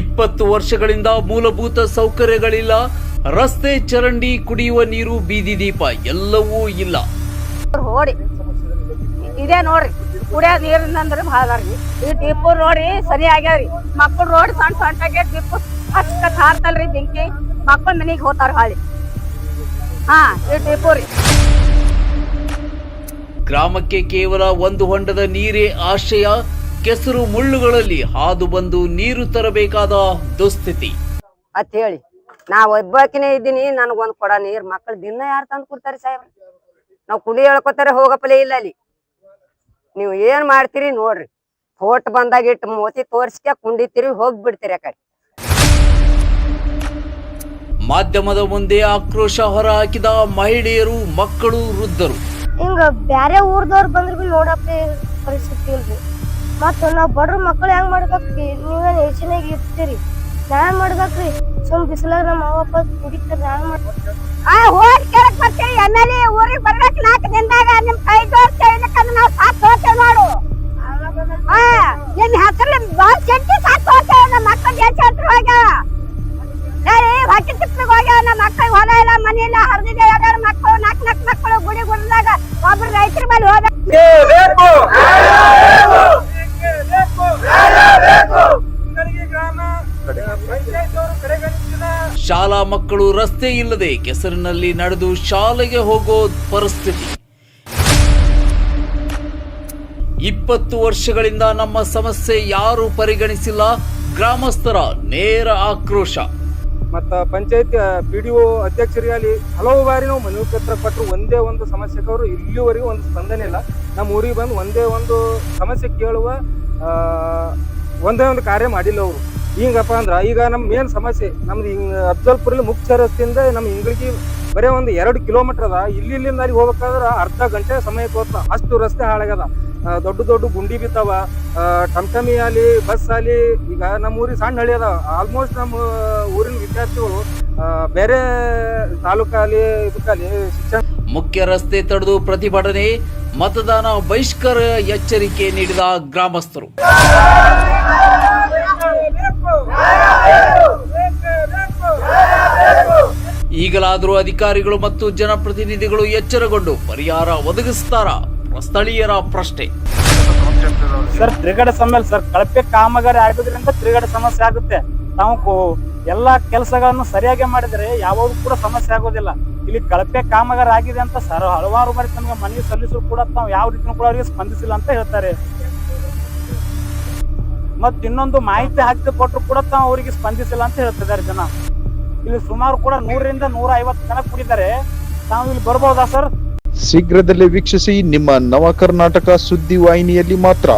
ಇಪ್ಪತ್ತು ವರ್ಷಗಳಿಂದ ಮೂಲಭೂತ ಸೌಕರ್ಯಗಳಿಲ್ಲ. ರಸ್ತೆ ಚರಂಡಿ ಕುಡಿಯುವ ನೀರು ಬೀದಿ ದೀಪ ಎಲ್ಲವೂ ಇಲ್ಲ. ನೋಡಿ ಇದೇ ನೋಡ್ರಿ ಕುಡಿಯೋ ನೀರಿಂದ ಅಂದ್ರೆ ಭಾಳ ಅದಾರ್ರಿ ಈ ಟಿಪ್ಪು ನೋಡಿ ಸರಿ ಆಗ್ಯಾವ್ರಿ ಮಕ್ಕಳು ರೋಡ್ ಸಣ್ಣ ಸಣ್ಣ ಆಗ್ಯಾರ ಟಿಪ್ಪು. ಹಚ್ಕ ಹಾರ್ತಲ್ರಿ ಬೆಂಕಿ. ಮಕ್ಕಳು ಮನೆಗೆ ಹೋತಾರ ಹಾಳಿ. ಹಾ ಈ ಟಿಪ್ಪು ರೀ. ಗ್ರಾಮಕ್ಕೆ ಕೇವಲ ಒಂದು ಹೊಂಡದ ನೀರೇ ಆಶ್ರಯ. ಕೆಸರು ಮುಳ್ಳುಗಳಲ್ಲಿ ಹಾದು ಬಂದು ನೀರು ತರಬೇಕಾದ ದುಸ್ಥಿತಿ. ಅತ್ ಹೇಳಿ ನಾ ಒಬ್ಬಾಕಿನೇ ಇದ್ದೀನಿ ನನಗೊಂದು ಕೊಡ ನೀರ್ ಮಕ್ಕಳು ದಿನ ಯಾರು ತಂದು ಕೊಡ್ತಾರೆ ಸಾಹೇಬ್ರ? ನಾವು ಕುಡಿ ಹೇಳ್ಕೊತಾರೆ ಹೋಗಪ್ಪಲೇ ಇಲ್ಲ ಅಲ್ಲಿ. ನೀವು ಏನ್ ಮಾಡ್ತೀರಿ ನೋಡ್ರಿ ಫೋಟ್ ಬಂದಾಗ ಇಟ್ಟು ಮೋತಿ ತೋರಿಸ್ಕೆ ಕುಂಡಿತೀರಿ ಹೋಗ್ಬಿಡ್ತೀರಿ ಕಡೆ. ಮಾಧ್ಯಮದ ಮುಂದೆ ಆಕ್ರೋಶ ಹೊರ ಹಾಕಿದ ಮಹಿಳೆಯರು ಮಕ್ಕಳು ವೃದ್ಧರು. ಹಿಂಗ ಬ್ಯಾರೆ ಊರ್ದವ್ರು ಬಂದ್ರಿಗೂ ಬಿ ನೋಡಪ್ಪ ಪರಿಸ್ಥಿತಿ ಇಲ್ರಿ. ಮತ್ತ ನಾವು ಬಡ್ರ ಮಕ್ಳು ಹೆಂಗ್ ಮಾಡ್ಬೇಕ್ರಿ? ನೀವೇನು ಯೋಚನೆಗೆ ಇರ್ತೀರಿ. ನ್ಯಾಯ ಮಾಡ್ಬೇಕ್ರಿ. ಸುಮ್ ಬಿಸಿಲಾಗ ನಮ್ಮ ಅವ್ವಪ್ಪ ಕುಡಿತಾರ ನ್ಯಾಯ ಮಾಡ್ಬೇಕು. ಆ, ಹೋಗಿ ಬರ್ತೀವಿ ಊರಿಗೆ ಬರ್ಬೇಕು ನಾಲ್ಕು ದಿನದಾಗ ನಿಮ್ಮ ಕೈ ನಾವು ಹೋಗ್ತೇವೆ ನೋಡು ಆ ನಿಮ್ ಹೆಸರು ಬಾಳ್ ಕೆಟ್ಟಿ ಸಾತ್ ಹೋಗ್ತೇವೆ ನಮ್ಮ ಮಕ್ಕಳು ಹತ್ರ ಹೋಗ್ಯಾವ ನಮ್ಮ ಹೊಲ ಇಲ್ಲ ಮನೆ ಇಲ್ಲ ಮಕ್ಕಳು ನಾಲ್ಕು ನಾಲ್ಕು ಮಕ್ಕಳು ಗುಡಿ ಗುಡ್ದಾಗ ಒಬ್ರು ರೈತರ ಮೇಲೆ ಹೋದ ಶಾಲಾ ಮಕ್ಕಳು ರಸ್ತೆ ಇಲ್ಲದೆ ಕೆಸರಿನಲ್ಲಿ ನಡೆದು ಶಾಲೆಗೆ ಹೋಗೋ ಪರಿಸ್ಥಿತಿ. ಇಪ್ಪತ್ತು ವರ್ಷಗಳಿಂದ ನಮ್ಮ ಸಮಸ್ಯೆ ಯಾರು ಪರಿಗಣಿಸಿಲ್ಲ. ಗ್ರಾಮಸ್ಥರ ನೇರ ಆಕ್ರೋಶ. ಮತ್ತ ಪಂಚಾಯತ್ ಪಿ ಡಿ ಒ ಅಧ್ಯಕ್ಷರಿಗಾಗಲಿ ಹಲವು ಬಾರಿ ನಾವು ಮನವಿ ಪತ್ರ ಕೊಟ್ಟರು. ಒಂದೇ ಒಂದು ಸಮಸ್ಯೆಗೆ ಅವರು ಇಲ್ಲಿವರೆಗೂ ಒಂದು ಸ್ಪಂದನೆ ಇಲ್ಲ. ನಮ್ಮ ಊರಿಗೆ ಬಂದು ಒಂದೇ ಒಂದು ಸಮಸ್ಯೆ ಕೇಳುವ ಒಂದೇ ಒಂದು ಕಾರ್ಯ ಮಾಡಿಲ್ಲ ಅವರು. ಹಿಂಗಪ್ಪ ಅಂದ್ರೆ, ಈಗ ನಮ್ಮ ಮೇನ್ ಸಮಸ್ಯೆ, ನಮ್ದು ಹಿಂಗ್ ಅಫ್ಜಲ್ಪುರಲ್ಲಿ ಮುಖ್ಯ ರಸ್ತೆಯಿಂದ ನಮ್ಮ ಹಿಂಗಳಿಗೆ ಬರೀ ಒಂದು ಎರಡು ಕಿಲೋಮೀಟರ್ ಅದ. ಇಲ್ಲಿ ಇಲ್ಲಿಂದ ಅಲ್ಲಿ ಹೋಗ್ಬೇಕಾದ್ರೆ ಅರ್ಧ ಗಂಟೆ ಸಮಯ ಹೋಗ್ತದ ಅಷ್ಟು ರಸ್ತೆ ಹಾಳಾಗ್ಯದ. ದೊಡ್ಡ ದೊಡ್ಡ ಗುಂಡಿ ಬಿದ್ದಾವ. ಟಮಟಮಿ ಆಗಲಿ ಬಸ್ ಆಗಲಿ ಈಗ ನಮ್ಮ ಊರಿಗೆ ಸಣ್ಣ ಹಳ್ಳಿ ಅದಾವ. ಆಲ್ಮೋಸ್ಟ್ ನಮ್ಮ ಊರಿನ ವಿದ್ಯಾರ್ಥಿಗಳು ಬೇರೆ ತಾಲೂಕಾಲಿ ಇದಕ್ಕಲ್ಲಿ ಶಿಕ್ಷಣ ಮುಖ್ಯ ರಸ್ತೆ ತಡೆದು ಪ್ರತಿಭಟನೆ, ಮತದಾನ ಬಹಿಷ್ಕಾರ ಎಚ್ಚರಿಕೆ ನೀಡಿದ ಗ್ರಾಮಸ್ಥರು. ಈಗಲಾದರೂ ಅಧಿಕಾರಿಗಳು ಮತ್ತು ಜನಪ್ರತಿನಿಧಿಗಳು ಎಚ್ಚರಗೊಂಡು ಪರಿಹಾರ ಒದಗಿಸ್ತಾರ? ಸ್ಥಳೀಯರ ಪ್ರಶ್ನೆ. ಸರ್, ತ್ರಿಗಡ ಸಮಯ ಸರ್, ಕಳಪೆ ಕಾಮಗಾರಿ ಆಗೋದ್ರಿಂದ ತಿರುಗಡೆ ಸಮಸ್ಯೆ ಆಗುತ್ತೆ. ಕೋ- ಎಲ್ಲಾ ಕೆಲಸಗಳನ್ನು ಸರಿಯಾಗಿ ಮಾಡಿದರೆ ಯಾವಾಗ ಕೂಡ ಸಮಸ್ಯೆ ಆಗೋದಿಲ್ಲ. ಇಲ್ಲಿ ಕಳಪೆ ಕಾಮಗಾರಿ ಆಗಿದೆ ಅಂತ ಸರ್, ಹಲವಾರು ಬಾರಿ ತಮಗೆ ಮನವಿ ಸಲ್ಲಿಸಲು ಕೂಡ ತಾವು ಯಾವ ರೀತಿ ಕೂಡ ಅವರಿಗೆ ಸ್ಪಂದಿಸಿಲ್ಲ ಅಂತ ಹೇಳ್ತಾರೆ. ಮತ್ತಿನ್ನೊಂದು ಮಾಹಿತಿ ಹಾಕಿ ಕೊಟ್ಟರು ಕೂಡ ತಾವು ಅವರಿಗೆ ಸ್ಪಂದಿಸಿಲ್ಲ ಅಂತ ಹೇಳ್ತಿದ್ದಾರೆ ಜನ. ಇಲ್ಲಿ ಸುಮಾರು ಕೂಡ ನೂರರಿಂದ ನೂರ ಐವತ್ತು ಜನ ಕೂಡಿದ್ದಾರೆ. ತಾವು ಇಲ್ಲಿ ಬರ್ಬೋದಾ ಸರ್? ಶೀಘ್ರದಲ್ಲೇ ವೀಕ್ಷಿಸಿ ನಿಮ್ಮ ನವ ಕರ್ನಾಟಕ ಸುದ್ದಿ ವಾಹಿನಿಯಲ್ಲಿ ಮಾತ್ರ.